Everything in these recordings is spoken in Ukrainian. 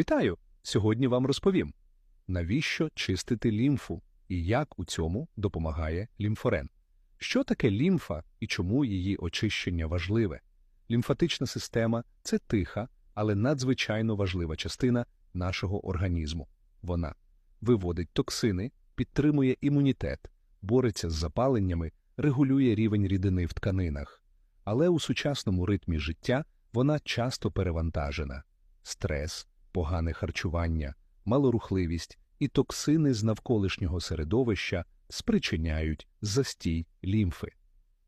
Вітаю! Сьогодні вам розповім, навіщо чистити лімфу і як у цьому допомагає лімфорен. Що таке лімфа і чому її очищення важливе? Лімфатична система це тиха, але надзвичайно важлива частина нашого організму. Вона виводить токсини, підтримує імунітет, бореться з запаленнями, регулює рівень рідини в тканинах. Але у сучасному ритмі життя вона часто перевантажена. Стрес, погане харчування, малорухливість і токсини з навколишнього середовища спричиняють застій лімфи.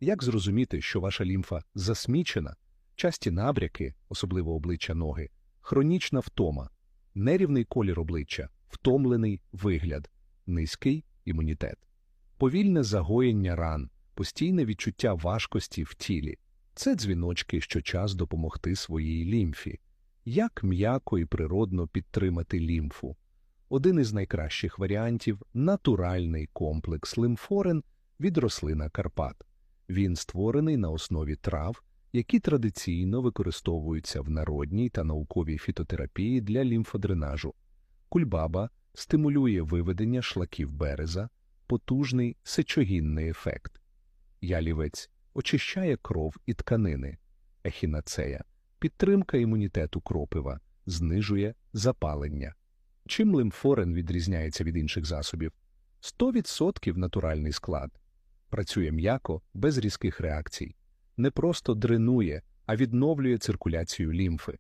Як зрозуміти, що ваша лімфа засмічена, часті набряки, особливо обличчя ноги, хронічна втома, нерівний колір обличчя, втомлений вигляд, низький імунітет, повільне загоєння ран, постійне відчуття важкості в тілі це дзвіночки, що час допомогти своїй лімфі. Як м'яко і природно підтримати лімфу? Один із найкращих варіантів натуральний комплекс лимфорен від рослина Карпат. Він створений на основі трав, які традиційно використовуються в народній та науковій фітотерапії для лімфодренажу. Кульбаба стимулює виведення шлаків береза, потужний сечогінний ефект. Ялівець очищає кров і тканини, ехінацея, підтримка імунітету кропива, знижує запалення. Чим лимфорен відрізняється від інших засобів? 100% натуральний склад. Працює м'яко, без різких реакцій. Не просто дренує, а відновлює циркуляцію лімфи.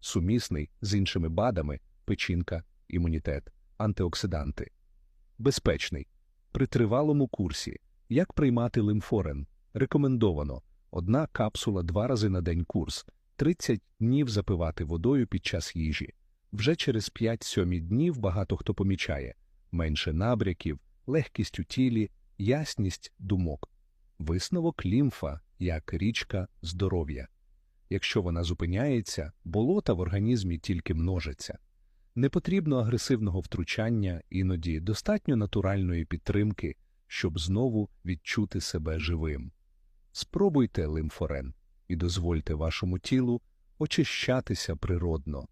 Сумісний з іншими БАДами, печінка, імунітет, антиоксиданти. Безпечний. При тривалому курсі. Як приймати лимфорен? Рекомендовано. Одна капсула два рази на день курс. 30 днів запивати водою під час їжі. Вже через 5-7 днів багато хто помічає менше набряків, легкість у тілі, ясність думок. Висновок лімфа як річка здоров'я. Якщо вона зупиняється, болота в організмі тільки множаться. Не потрібно агресивного втручання, іноді достатньо натуральної підтримки, щоб знову відчути себе живим. Спробуйте лимфорен і дозвольте вашому тілу очищатися природно.